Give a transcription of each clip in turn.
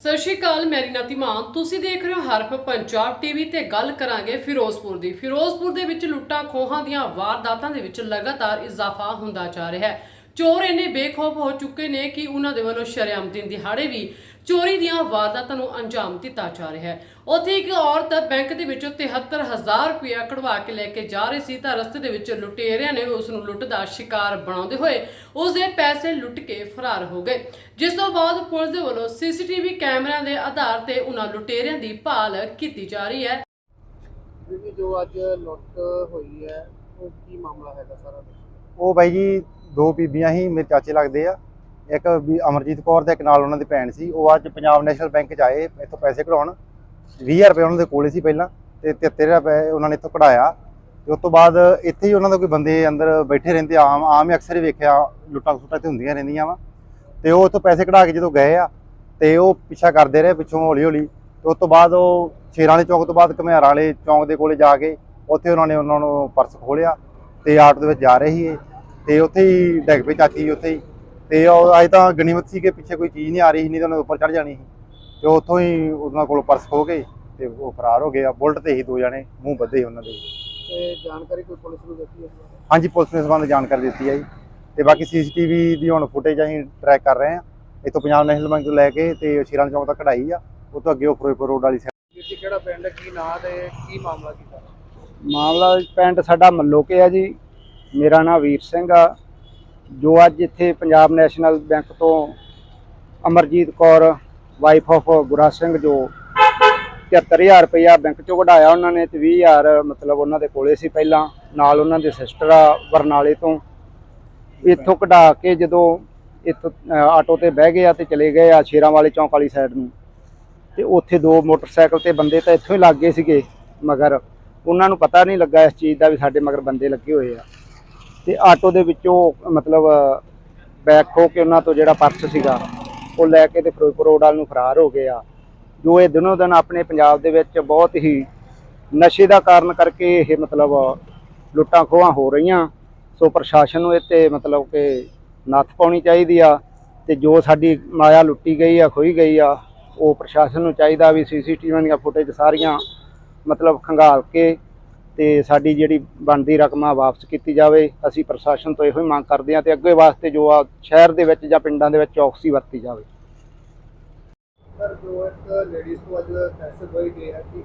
ਸਤਿ ਸ਼੍ਰੀ ਅਕਾਲ ਮੇਰੀ ਨਾਤੀ ਮਾਨ ਤੁਸੀਂ ਦੇਖ ਰਹੇ ਹੋ ਹਰਫ ਪੰਜਾਬ ਟੀਵੀ ਤੇ ਗੱਲ ਕਰਾਂਗੇ ਫਿਰੋਜ਼ਪੁਰ ਦੀ। ਫਿਰੋਜ਼ਪੁਰ ਦੇ ਵਿੱਚ ਲੁੱਟਾਂ ਖੋਹਾਂ ਦੀਆਂ ਵਾਰਦਾਤਾਂ ਦੇ ਵਿੱਚ ਲਗਾਤਾਰ ਇਜ਼ਾਫਾ ਹੁੰਦਾ ਜਾ ਰਿਹਾ ਹੈ। ਚੋਰ ਇੰਨੇ ਬੇਖੌਫ ਹੋ ਚੁੱਕੇ ਨੇ ਕਿ ਉਹਨਾਂ ਦੇ ਵੱਲੋਂ ਸ਼ਰੇਆਮ ਦਿਨ ਦਿਹਾੜੇ ਵੀ ਚੋਰੀ ਦੀਆਂ ਵਾਰਦਾਤਾਂ ਨੂੰ ਅੰਜਾਮ ਦਿੱਤਾ ਜਾ ਰਿਹਾ ਹੈ। ਉੱਥੇ ਇੱਕ ਔਰਤ ਬੈਂਕ ਦੇ ਵਿੱਚੋਂ 73000 ਰੁਪਇਆ ਕਢਵਾ ਕੇ ਲੈ ਕੇ ਜਾ ਰਹੀ ਸੀ ਤਾਂ ਰਸਤੇ ਦੇ ਵਿੱਚ ਲੁਟੇਰਿਆਂ ਨੇ ਉਸ ਨੂੰ ਲੁੱਟ ਦਾ ਸ਼ਿਕਾਰ ਬਣਾਉਂਦੇ ਹੋਏ ਉਸ ਦੇ ਪੈਸੇ ਲੁੱਟ ਕੇ ਫਰਾਰ ਹੋ ਗਏ। ਜਿਸ ਤੋਂ ਬਾਅਦ ਪੁਲਿਸ ਦੇ ਵੱਲੋਂ ਸੀਸੀਟੀਵੀ ਕੈਮਰਿਆਂ ਦੇ ਆਧਾਰ ਤੇ ਉਹਨਾਂ ਲੁਟੇਰਿਆਂ ਦੀ ਭਾਲ ਕੀਤੀ ਜਾ ਰਹੀ ਹੈ। ਜਿਹੜੀ ਜੋ ਅੱਜ ਲੁੱਟ ਹੋਈ ਹੈ ਉਹ ਕੀ ਮਾਮਲਾ ਹੈਗਾ ਸਾਰਾ? ਉਹ ਬਾਈ ਜੀ ਦੋ ਬੀਬੀਆਂ ਹੀ ਮੇਰੇ ਚਾਚੇ ਲੱਗਦੇ ਆ। ਇੱਕ ਵੀ ਅਮਰਜੀਤ ਕੌਰ ਤੇ ਇੱਕ ਨਾਲ ਉਹਨਾਂ ਦੀ ਭੈਣ ਸੀ, ਉਹ ਅੱਜ ਪੰਜਾਬ ਨੈਸ਼ਨਲ ਬੈਂਕ 'ਚ ਆਏ, ਇੱਥੋਂ ਪੈਸੇ ਕਢਾਉਣ। 20000 ਰੁਪਏ ਉਹਨਾਂ ਦੇ ਕੋਲੇ ਸੀ ਪਹਿਲਾਂ, ਤੇ 73 ਰੁਪਏ ਉਹਨਾਂ ਨੇ ਇੱਥੋਂ ਕਢਾਇਆ। ਤੇ ਉਸ ਤੋਂ ਬਾਅਦ ਇੱਥੇ ਹੀ ਉਹਨਾਂ ਦਾ ਕੋਈ ਬੰਦੇ ਅੰਦਰ ਬੈਠੇ ਰਹਿੰਦੇ ਆਮ ਆਮ ਹੀ ਅਕਸਰ ਹੀ ਵੇਖਿਆ, ਲੁੱਟਾਂ ਖੁੱਟਾਂ ਤੇ ਹੁੰਦੀਆਂ ਰਹਿੰਦੀਆਂ ਵਾ। ਤੇ ਉਹ ਇੱਥੋਂ ਪੈਸੇ ਕਢਾ ਕੇ ਜਦੋਂ ਗਏ ਆ, ਤੇ ਉਹ ਪਿੱਛਾ ਕਰਦੇ ਰਹੇ, ਪਿੱਛੋਂ ਹੌਲੀ ਹੌਲੀ ਤੇ ਉਸ ਤੋਂ ਬਾਅਦ ਉਹ ਸ਼ੇਰਾਂ ਵਾਲੇ ਚੌਂਕ ਤੋਂ ਬਾਅਦ, ਘਮਿਆਰਾਂ ਵਾਲੇ ਚੌਂਕ ਦੇ ਕੋਲੇ ਜਾ ਕੇ, ਉੱਥੇ ਉਹਨਾਂ ਨੇ ਉਹਨਾਂ ਨੂੰ ਪਰਸ ਖੋਲਿਆ ਤੇ ਆਟੋ ਦੇ ਵਿੱਚ ਜਾ ਰਹੇ ਸੀ ਇਹ ਤੇ ਉੱਥੇ ਹੀ ਡਿੱਗ ਪੇ ਚਾਚੀ ਉੱਥੇ ਹੀ। ਤੇ ਉਹ ਅਜੇ ਤਾਂ ਗਣੀਮਤ ਸੀ ਕਿ ਪਿੱਛੇ ਕੋਈ ਚੀਜ਼ ਨਹੀਂ ਆ ਰਹੀ ਸੀ ਨਹੀਂ ਤਾਂ ਉਹਨਾਂ ਦੇ ਉੱਪਰ ਚੜ ਜਾਣੀ ਸੀ। ਤੇ ਉੱਥੋਂ ਹੀ ਉਹਨਾਂ ਕੋਲ ਪਰਸ ਖੋ ਗਏ ਤੇ ਉਹ ਫਰਾਰ ਹੋ ਗਏ ਆ। ਬੁਲਟ ਤੇ ਹੀ ਦੋ ਜਣੇ ਮੂੰਹ ਬੱਧੇ ਉਹਨਾਂ ਦੇ। ਤੇ ਜਾਣਕਾਰੀ ਕੋਈ ਪੁਲਿਸ ਨੂੰ ਦਿੱਤੀ ਹੈ? ਹਾਂਜੀ ਪੁਲਿਸ ਨੇ ਇਸ ਸੰਬੰਧ ਜਾਣਕਾਰੀ ਦਿੱਤੀ ਹੈ ਜੀ। ਤੇ ਬਾਕੀ ਸੀਸੀਟੀਵੀ ਦੀ ਹੁਣ ਫੁਟੇਜ ਅਸੀਂ ਟਰੈਕ ਕਰ ਰਹੇ ਹਾਂ ਇੱਥੋਂ ਪੰਜਾਬ ਨੈਸ਼ਨਲ ਬੈਂਕ ਤੋਂ ਲੈ ਕੇ ਤੇ ਸ਼ੀਰਾਂ ਚੌਂਕ ਤੱਕ ਕਢਾਈ ਆ। ਉਹ ਤੋਂ ਅੱਗੇ ਉਹ ਫਿਰੋਜ਼ਪੁਰ ਰੋਡ ਵਾਲੀ ਜੀ ਕਿਹੜਾ ਪਿੰਡ ਹੈ, ਕੀ ਨਾਂ ਤੇ ਕੀ ਮਾਮਲਾ ਕੀ ਸਾਰਾ ਮਾਮਲਾ ਪਿੰਡ ਸਾਡਾ ਮੱਲੋਕੇ ਆ ਜੀ। ਮੇਰਾ ਨਾਮ ਵੀਰ ਸਿੰਘ ਆ। ਜੋ ਅੱਜ ਇੱਥੇ ਪੰਜਾਬ ਨੈਸ਼ਨਲ ਬੈਂਕ ਤੋਂ ਅਮਰਜੀਤ ਕੌਰ ਵਾਈਫ ਆਫ ਗੁਰਾ ਸਿੰਘ, ਜੋ 73000 ਰੁਪਇਆ ਬੈਂਕ ਚੋਂ ਕਢਾਇਆ ਉਹਨਾਂ ਨੇ ਤੇ 20000 ਮਤਲਬ ਉਹਨਾਂ ਦੇ ਕੋਲੇ ਸੀ ਪਹਿਲਾਂ, ਨਾਲ ਉਹਨਾਂ ਦੇ ਸਿਸਟਰ ਆ ਬਰਨਾਲੇ ਤੋਂ। ਇੱਥੋਂ ਕਢਾ ਕੇ ਜਦੋਂ ਇੱਥੋਂ ਆਟੋ ਤੇ ਬਹਿ ਗਏ ਆ ਤੇ ਚਲੇ ਗਏ ਆ ਸ਼ੇਰਾਂ ਵਾਲੇ ਚੌਂਕ ਵਾਲੀ ਸਾਈਡ ਨੂੰ। ਤੇ ਉੱਥੇ ਦੋ ਮੋਟਰਸਾਈਕਲ ਤੇ ਬੰਦੇ ਤਾਂ ਇੱਥੋਂ ਹੀ ਲੱਗ ਗਏ ਸੀਗੇ, ਮਗਰ। ਉਹਨਾਂ ਨੂੰ ਪਤਾ ਨਹੀਂ ਲੱਗਾ ਇਸ ਚੀਜ਼ ਦਾ ਵੀ ਸਾਡੇ ਮਗਰ ਬੰਦੇ ਲੱਗੇ ਹੋਏ ਆ। ਤੇ ਆਟੋ ਦੇ ਵਿੱਚੋਂ, ਮਤਲਬ, ਬੈਕ ਖੋ ਕੇ ਉਹਨਾਂ ਤੋਂ ਜਿਹੜਾ ਪਰਸ ਸੀਗਾ, ਉਹ ਲੈ ਕੇ ਤੇ ਫਿਰੋਜ਼ਪੁਰ ਰੋਡ ਵੱਲ ਨੂੰ ਫਰਾਰ ਹੋ ਗਏ ਆ ਜੋ ਇਹ ਦਿਨੋ ਦਿਨ ਆਪਣੇ ਪੰਜਾਬ ਦੇ ਵਿੱਚ ਬਹੁਤ ਹੀ ਨਸ਼ੇ ਦਾ ਕਾਰਨ ਕਰਕੇ ਇਹ, ਮਤਲਬ, ਲੁੱਟਾਂ ਖੋਹਾਂ ਹੋ ਰਹੀਆਂ। ਸੋ ਪ੍ਰਸ਼ਾਸਨ ਨੂੰ ਇਹ ਤੇ ਮਤਲਬ ਕਿ ਨੱਥ ਪਾਉਣੀ ਚਾਹੀਦੀ ਆ ਤੇ ਜੋ ਸਾਡੀ ਮਾਇਆ ਲੁੱਟੀ ਗਈ ਆ, ਖੋਈ ਗਈ ਆ, ਉਹ ਪ੍ਰਸ਼ਾਸਨ ਨੂੰ ਚਾਹੀਦਾ ਵੀ ਸੀਸੀਟੀਵੀ ਦੀਆਂ ਫੁਟੇਜ ਸਾਰੀਆਂ, ਮਤਲਬ ਖੰਗਾਲ ਕੇ ਤੇ ਸਾਡੀ ਜਿਹੜੀ ਬਣਦੀ ਰਕਮ ਆ ਵਾਪਸ ਕੀਤੀ ਜਾਵੇ। ਅਸੀਂ ਪ੍ਰਸ਼ਾਸਨ ਤੋਂ ਇਹੋ ਹੀ ਮੰਗ ਕਰਦੇ ਹਾਂ ਤੇ ਅੱਗੇ ਵਾਸਤੇ ਜੋ ਆ ਸ਼ਹਿਰ ਦੇ ਵਿੱਚ ਜਾਂ ਪਿੰਡਾਂ ਦੇ ਵਿੱਚ ਚੌਕਸੀ ਵਰਤੀ ਜਾਵੇ। ਸਰ ਜੋ ਇੱਕ ਲੇਡੀਜ਼ ਤੋਂ ਅੱਜ ਹੈ ਕੀ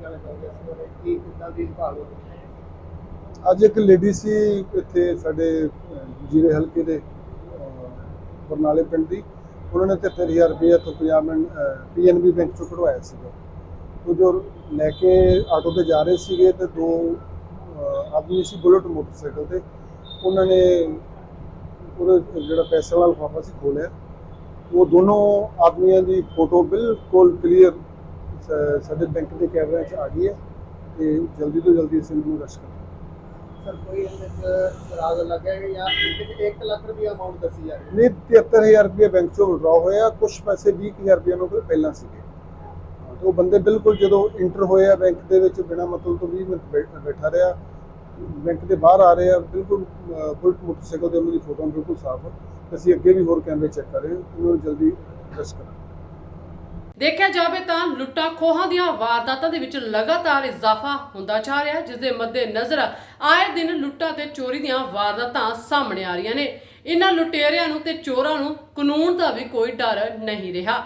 ਕੀ ਦੀ ਭਾਲ ਹੋ ਇੱਕ ਲੇਡੀ ਸੀ ਇੱਥੇ ਸਾਡੇ ਜੀਰੇ ਹਲਕੇ ਦੇ ਬਰਨਾਲੇ ਪਿੰਡ ਦੀ। ਉਹਨਾਂ ਨੇ 73000 ਰੁਪਏ ਤੋਂ ਪੰਜਾਬ ਪੀਐਨਬੀ ਬੈਂਕ ਚੋਂ ਕਢਵਾਇਆ ਸੀਗਾ। ਉਹ ਜੋ ਲੈ ਕੇ ਆਟੋ ਤੇ ਜਾ ਰਹੇ ਸੀਗੇ ਤੇ ਦੋ ਆਦਮੀ ਸੀ ਬੁਲਟ ਮੋਟਰਸਾਈਕਲ ਤੇ ਉਹਨਾਂ ਨੇ ਉਹਦਾ ਜਿਹੜਾ ਪੈਸੇ ਵਾਲਾ ਲਿਫਾਫਾ ਸੀ ਖੋਲਿਆ ਉਹ ਦੋਨੋਂ ਆਦਮੀਆਂ ਦੀ ਫੋਟੋ ਬਿਲਕੁਲ ਕਲੀਅਰ ਸਾਡੇ ਬੈਂਕ ਦੇ ਕੈਮਰਿਆਂ 'ਚ ਆ ਗਈ ਹੈ ਤੇ ਜਲਦੀ ਤੋਂ ਜਲਦੀ ਅਸੀਂ ਇਹਨੂੰ ਰਸ਼ ਕਰਾਂਗੇ। ਸਰ ਕੋਈ ਇਹਦੇ ਚ ਰਾਜ਼ ਲੱਗਿਆ ਜਾਂ ਇਹਦੇ ਚ 1 ਲੱਖ ਰੁਪਏ ਅਮਾਉਂਟ ਦੱਸੀ ਜਾ ਰਹੀ ਹੈ? ਨਹੀਂ 73000 ਰੁਪਏ ਬੈਂਕ ਚੋਂ ਵਿਡਰਾ ਹੋਇਆ। ਕੁਝ ਪੈਸੇ 20000 ਰੁਪਏ ਕੋਲ ਪਹਿਲਾਂ ਸੀਗੇ। ਉਹ ਬੰਦੇ ਬਿਲਕੁਲ ਜਦੋਂ ਇੰਟਰ ਹੋਏ ਬੈਂਕ ਦੇ ਵਿੱਚ ਬਿਨਾ ਮਤਲਬ ਤੋਂ 20 ਮਿੰਟ ਬੈਠਾ ਰਿਹਾ। ਬੈਂਕ ਦੇ ਬਾਹਰ ਆ ਰਹੇ ਆ, ਬਿਲਕੁਲ ਬੁਲਟ ਮੋਟਰਸਾਈਕਲ ਦੇ ਉਹਨਾਂ ਦੀ ਫੋਟੋ ਬਿਲਕੁਲ ਸਾਫ਼ ਹੈ ਅਸੀਂ ਅੱਗੇ ਵੀ ਹੋਰ ਕੈਮਰੇ ਚੈੱਕ ਕਰ ਰਹੇ ਹਾਂ, ਉਹਨਾਂ ਨੂੰ ਜਲਦੀ ਅਰੈਸਟ ਕਰਾਂਗੇ। ਦੇਖਿਆ ਜਾਵੇ ਤਾਂ ਲੁੱਟਾਂ ਖੋਹਾਂ ਦੀਆਂ ਵਾਰਦਾਤਾਂ ਦੇ ਵਿੱਚ ਲਗਾਤਾਰ ਇਜ਼ਾਫਾ ਹੁੰਦਾ ਜਾ ਰਿਹਾ ਜਿਸ ਦੇ ਮੱਦੇ ਨਜ਼ਰ ਆਏ ਦਿਨ ਲੁੱਟਾਂ ਤੇ ਚੋਰੀ ਦੀਆਂ ਵਾਰਦਾਤਾਂ ਸਾਹਮਣੇ ਆ ਰਹੀਆਂ ਨੇ। ਇਹਨਾਂ ਲੁਟੇਰਿਆਂ ਨੂੰ ਤੇ ਚੋਰਾਂ ਨੂੰ ਕਾਨੂੰਨ ਦਾ ਵੀ ਕੋਈ ਡਰ ਨਹੀਂ ਰਿਹਾ।